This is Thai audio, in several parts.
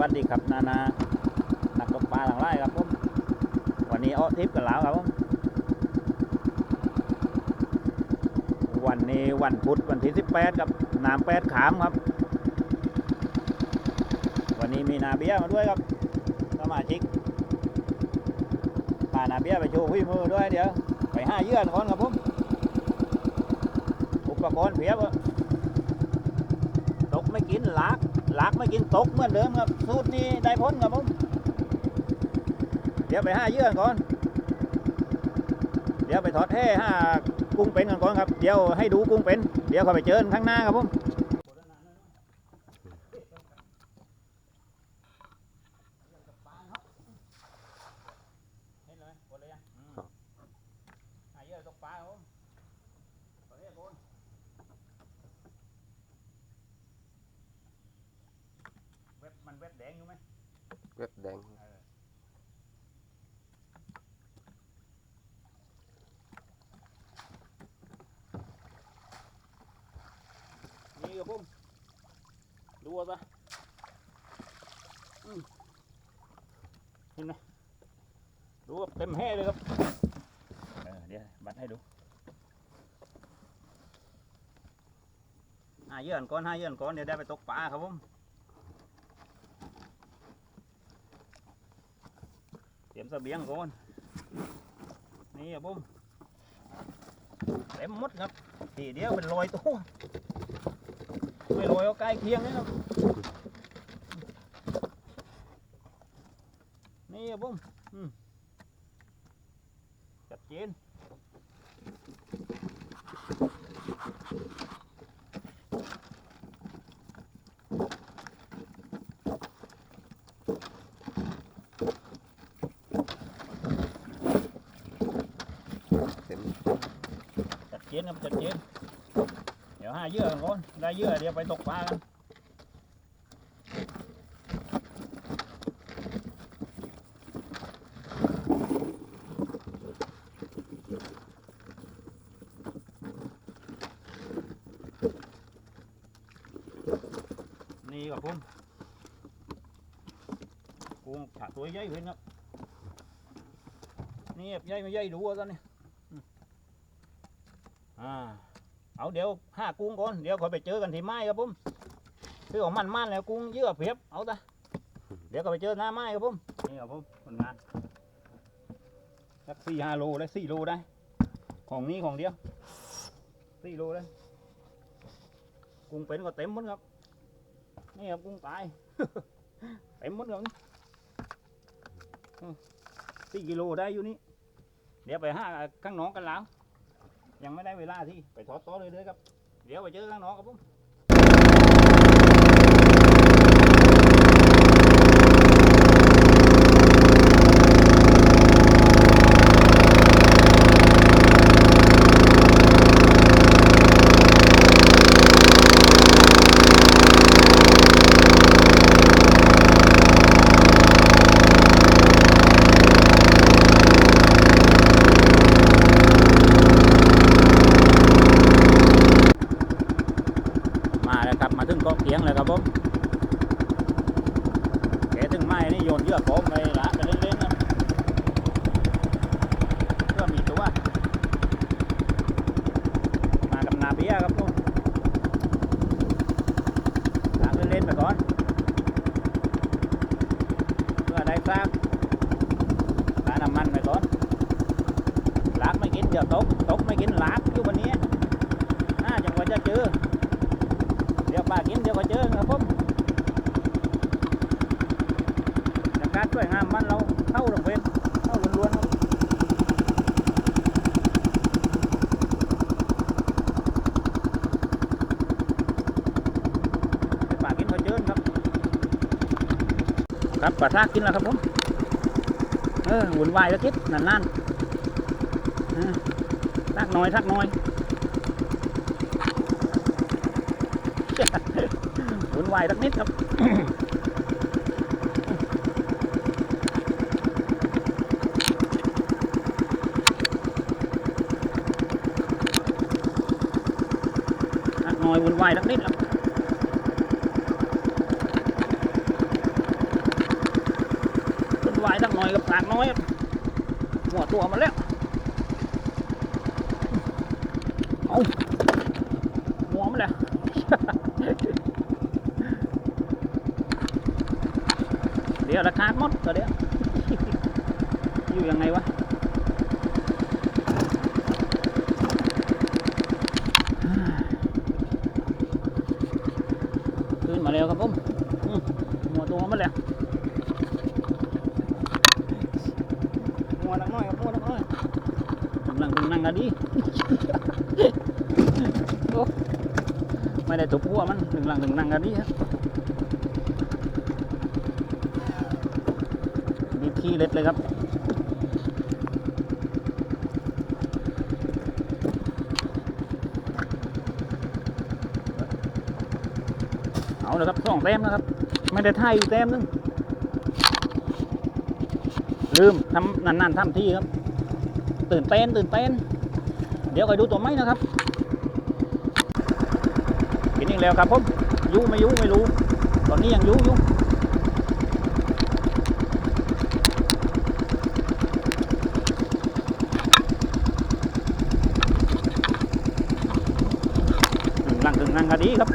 วัสดีครับนานานักตกปลาหลังไร่ครับผมวันนี้อ้อทิพย์กันแล้วครับผมวันนี้วันพุธวันที่18ครับน้ำแปดขามครับ วันนี้มีนาเบียมาด้วยครับสมาชิกพานาเบียไปโชว์พี่มือด้วยเดี๋ยวไปห้าเยื่อนก่อนครับผมอุปกรณ์เพียบอะตกไม่กินลาก หลักไม่กินตกเหมือนเดิมครับ สูตรนี้ได้พ้นครับผมเดี๋ยวไปห้าเยื่อนก่อน เดี๋ยวไปถอดแท่ห้ากุ้งเป็นกันก่อนครับ เดี๋ยวให้ดูกุ้งเป็น เดี๋ยวเขาไปเจอข้างหน้าครับผมเห็นเลยกดเลยยังอืมห้าเยื่อตกปลาครับผมถอดแห่ก่อนเว็บมันเว็บแดงอยู่ไหม เว็บแดง นี่กับผม ดูเอาปะอืมเห็นไหมดูแบบเต็มแห่เลยครับ เออ เดี๋ยว บัดให้ดูห้าเยื่อนก่อนห้าเยื่อนก่อน เดี๋ยวได้ไปตกปลาครับผม เตรียมเสบียงก่อนนี่ครับผมเต็มมดครับทีเดียวเป็นรอยตัวไม่ลอยเอาใกล้เคียงนี่ครับนี่ครับผมอืมชัดเจน เจนครับชัดเจนเดี๋ยวหาเยื่อก่อนได้เยื่อเดี๋ยวไปตกปลากันนี่ครับผมกุ้งขาตัวใหญ่เห็นครับนี่ใหญ่ไม่ใหญ่ดูเอาตอนนี้ อ่า เอาเดี๋ยวห้ากุ้งก่อน เดี๋ยวคอไปเจอกันที่ไม้ครับผมคือของมันมันแล้วกุ้งเยอะเพียบ เอาตะเดี๋ยวก็ไปเจอหน้าไม้ครับผม นี่ครับผมผลงานสักสี่ห้าโลได้สี่โลได้ ของนี้ของเดียวสี่โลได้กุ้งเป็นก็เต็มหมดครับ นี่ครับกุ้งตาย เต็มหมดครับสี่กิโลได้อยู่นี่ เดี๋ยวไปห้าข้างน้องกันแล้ว ยังไม่ได้เวลาที่ไปทอดโต๊ะเลยเลยครับ เดี๋ยวไปเจอข้างนอกครับผมมาแล้วครับมาถึงเกาะเกียงแล้วครับผมแกถึงไม้นี่โยนเยือกผมไปละไปเล่นๆนะเพื่อมีตัว มากับนาเบียครับผม ล้างเล่นๆไปก่อนเพื่อได้ซากสาน้ำมันไปก่อนลากไม่กินเดี๋ยวตกตกไม่กินลากอยู่วันนี้น่าจังหวะจะเจอ เดี๋ยวปลากินเดี๋ยวก็เจอครับผมจากการช่วยงามมันเราเข้าลงเป็นเข้าล้วนๆครับให้ปลากินก็เจอครับ ครับปลาทากกินแล้วครับผม เออวุ่นวายแล้วคิดนานๆเออทักน้อยทักน้อยวุ่นวายสักนิดครับสักน่อยวุ่นวายสักนิดครับ หนักน้อยหัวตัวมาแล้วเอาหัวมันแล้วเดี๋ยวราคาดหมดตัวเดียวอยู่ยังไงวะ ขึ้นมาแล้วครับผมอืมหัวตัวมันแล้วหัวนักน้อยครับหัวนักน้อยกำลังกำลังอะดี โอ้ไม่ได้ตุ หัวมันหนึ่งหลังหนึ่งนั่งอะดีครับดีขี้เล็ดเลยครับเอาเลยครับสองแต้มนะครับ ไม่ได้ท่ายอยู่แต้มนึงลืมทำนานๆทำที่ครับ ตื่นเต้นตื่นเต้น เดี๋ยวคอยดูตัวไม้นะครับ แล้วครับผมอยูไม่อยูไม่รู้ ตอนนี้ยังยูอยู่หนึ่งหลังถึงนั่งก็ดีครับ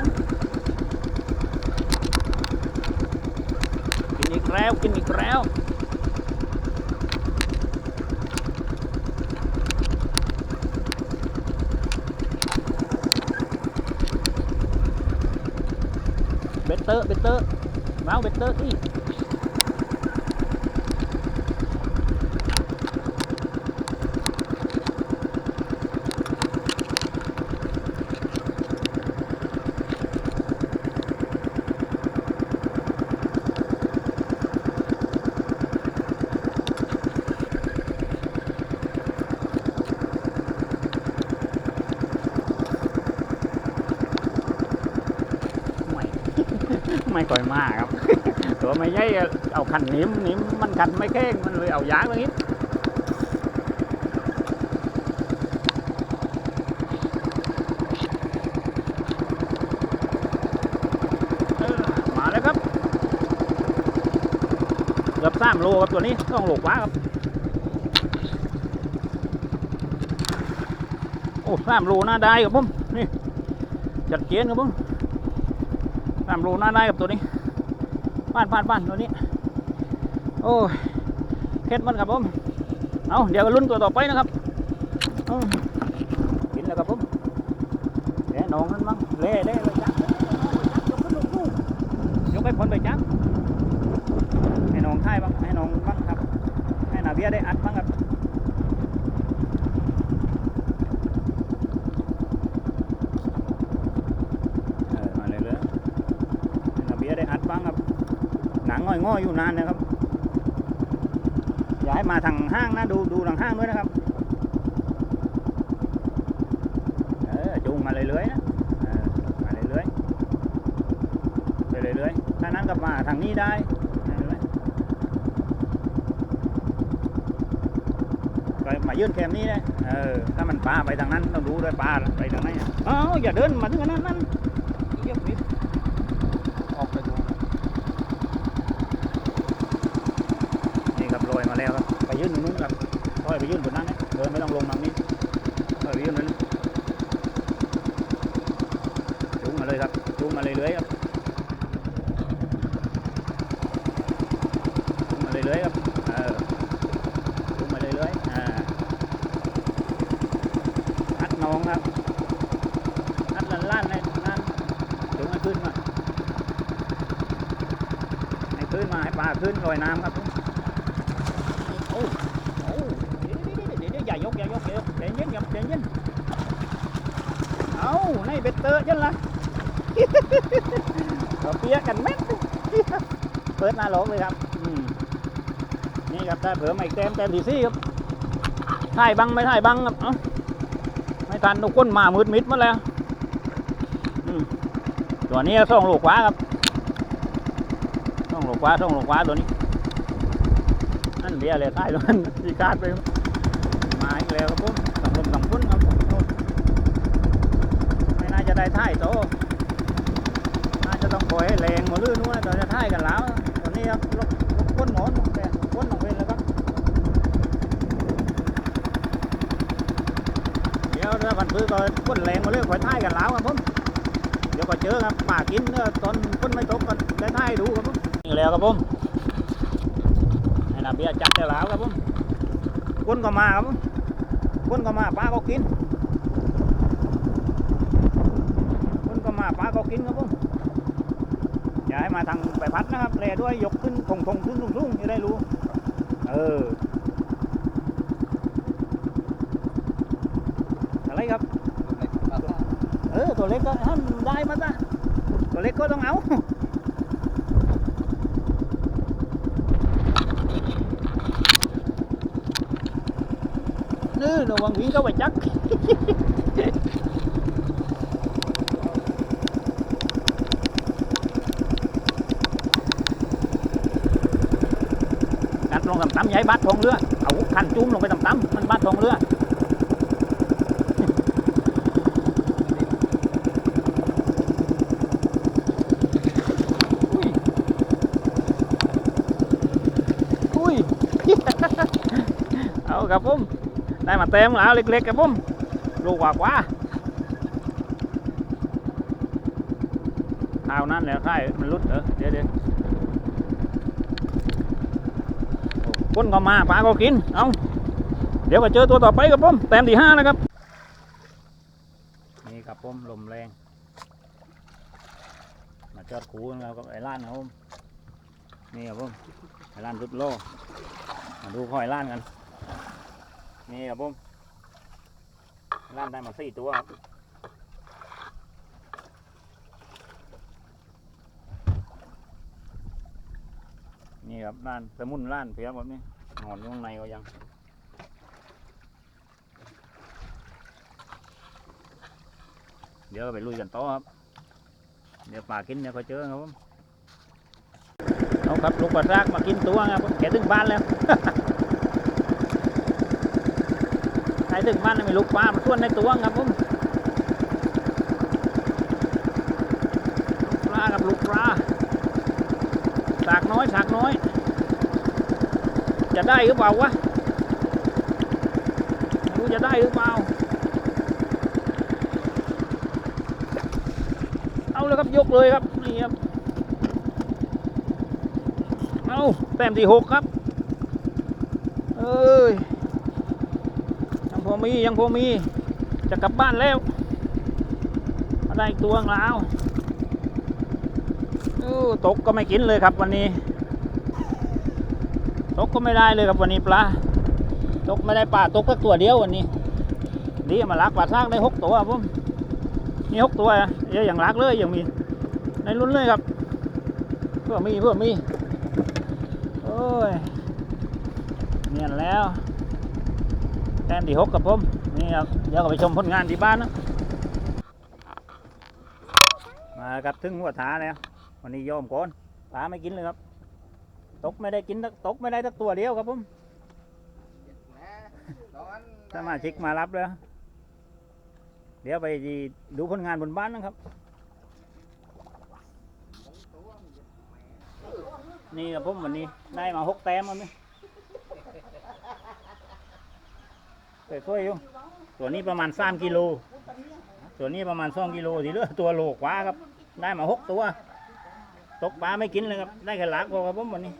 กินอีกแล้วกินอีกแล้ว เตเตอร์เบตเตอร์มาเอาเบตเตอร์ที่ไม่ ไม่ค่อยมากครับ ตัวไม่ใหญ่เอาขันนิ้มนิ้มมันขันไม่แข้งมันเลยเอายางมางี้เออมาแล้วครับเกือบสามโลครับตัวนี้ต้องโลกว่าครับ โอ้สามโลน่าได้ครับผมนี่จัดเจนครับผม สามโลน่าได้กับตัวนี้ป้านป้านป้านตัวนี้ โอ้เพ็ดมันครับผมเอาเดี๋ยวก็ลุ้นตัวต่อไปนะครับกินแล้วครับผมแหนองนั่นมั้งเล่เล่ไปจักยกขึ้นลูกยกให้พ้นไปจักให้น้องท่ายบ้างให้น้องบ้างครับให้นาเบียได้อัดบ้างครับ เออมาเลยเลยๆนาเบียได้อัดบ้างครับ่อยๆอยู่นานนะครับ อย่าให้มาทางห้างนะดูดูทางห้างด้วยนะครับ เออจูงมาเลยเลยๆนะมาเลยเลยๆไปเลยเลยๆถ้านั้นก็มาทางนี้ได้ไหมายื่นแคมนี้ได้เออ ถ้ามันปลาไปทางนั้นต้องดูด้วยปลาไปทางไหนอะเอ้าอย่าเดินมาถึงนั้นนั่นเยี่ยมนิด ออกไปดู นี่ครับลอยมาแล้วครับ ไปยื่นตรงนู้นครับค่อยไปยื่นบนนั้นนะเดินไม่ต้องลงทางนี้ค่อยไปยื่นนั้นจุงมา เลยครับจุงมาเลยเลยๆครับจุงมาเลยเลยๆครับเออจุงมาเลยเลยๆอ่าอัดน้องครับอัดลันล้านๆในนั่นจุงให้ขึ้นมาให้ขึ้นมาให้ปลาขึ้นลอยน้ำครับโอ้โอ้เดี๋ยวเดี๋ยวเดี๋ยวเดี๋ยวอย่ายกอย่ายกอย่ายกใจเย็นครับใจเย็นเอาในเบ็ดเตอร์ยันละ ก็เปียกันแม็ดเปิดหน้าหลเลยครับนี่ครับได้เผื่อมาอีกเต็มเต็มทีซี่ครับถ่ายบังไม่ถ่ายบังครับเอ้าไม่ทันทุกคนมามืดมิดหมาแล้วตัวนี้ส่องลูกขวาครับส่องลูกขวาส่องลูกขวาตัวนี้นั่นเดียเลยใต้ตรงนั้นที่คาดไปมาอีกแล้วครับผมสองคนสองคนครับผมไม่น่าจะได้ท่ายโต ต้องปล่อยให้แรงมาลื่นว่าตอนจะท่ายกันแล้วตอนนี้ครับลบก้นหมอนแต่ก้นขงเวนแล้วครับ เดี๋ยวถ้าบันพื้นก็ก้นแรงมาเรื่อยขอยท่ายกันแล้วครับผมเดี๋ยวก็เจอครับปากินตอนก้นไม่ตกก็ได้ท่ายดูครับผมนี่แล้วครับผมไอ้นาเบียจัดได้แล้วครับผมก้นก็มาครับผมก้นก็มาป้าก็กินก้นก็มาป้าก็กินครับผม มาทางไปพัดนะครับแลด้วยยกขึ้นทงทงขึ้นสูงๆจะได้รู้ เออ อะไรครับ เออ ตัวเล็กก็ท่านได้มาซะตัวเล็กก็ต้องเอานี่ระวังวิ่งเข้าไปจัก กัดลง ตำๆอย่าให้บาดทองเรือเอาคันจุ้มลงไปต่ำๆมันบาดทองเรืออุ้ยเอาครับผมได้มาเต็มแล้วเล็กๆครับผมลูกกว่ากว่าเอานั่นแหละค่ายมันรุดเออเดี๋ยวเดี๋ยว คนก็มาปลาก็กิน เอาเดี๋ยวก็เจอตัวต่อไปครับผมแต้มที่ห้านะครับ นี่ครับผมลมแรง มาจอดคูนแล้วกับไอ้ล้านครับผมนี่ครับผมไอ้ล้านรุดโลมาดูพ่อไอ้ล้านกัน นี่ครับผมล้านได้มาสี่ตัวครับ นี่ครับล้านสมุนล้านเพียบแบบนี้นอนอยู่ข้างในก็ยังเดี๋ยวไปลุยกันต่อครับ เดี๋ยวป่ากินเดี๋ยวก็เจอครับผมเอาครับลูกปลาซากมากินตัวครับแกถึงบ้านแล้วใครถึงบ้านแล้วมีลูกปลามาส่วนในตัวครับผมปลากับลูกปลา น้อยสากน้อย จะได้หรือเปล่าวะไม่รู้จะได้หรือเปล่า เอาเลยครับยกเลยครับนี่ครับเอาแต้มที่หกครับเอ้ยยังพอมียังพอมีจะกลับบ้านแล้วได้ตัวงแล้วเออ ตกก็ไม่กินเลยครับวันนี้ ตกก็ไม่ได้เลยครับวันนี้ปลา ตกไม่ได้ปลาตกแค่ตัวเดียววันนี้ ดีมาลักปลาซากได้หกตัวครับผมมีหกตัวอะเดี๋ยวอย่างลักเลยอยังมี ในลุ้นเลยครับ เพื่อมีเพื่อมีโอ้ยเนียนแล้วแต้มที่หกกับผมนี่ครับเดี๋ยวก็ไปชมผลงานที่บ้านนะมาครับถึงหัวถาแล้ว วันนี้ยอมก่อนปลาไม่กินเลยครับ ตกไม่ได้กินตกไม่ได้สักตัวเดียวครับผมแหมตอนสมาชิกมารับแล้ว เดี๋ยวไปดูผลงานบนบ้านนะครับ นี่ครับผมวันนี้ได้มาหกแต้มแล้วนี่วยอยู่ตัวนี้ประมาณสามกิโล ตัวนี้ประมาณสองกิโลทีเหลือตัวโลกว่าครับ ได้มาหกตัว ตกปลาไม่กินเลยครับ ได้แค่หลักพอครับผมวันนี้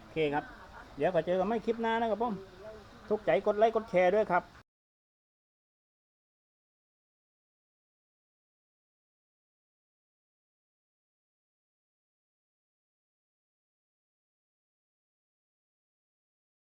โอเคครับ เดี๋ยวก็เจอกันไม่คลิปหน้านะครับผม ทุกใจกดไลค์กดแชร์ด้วยครับ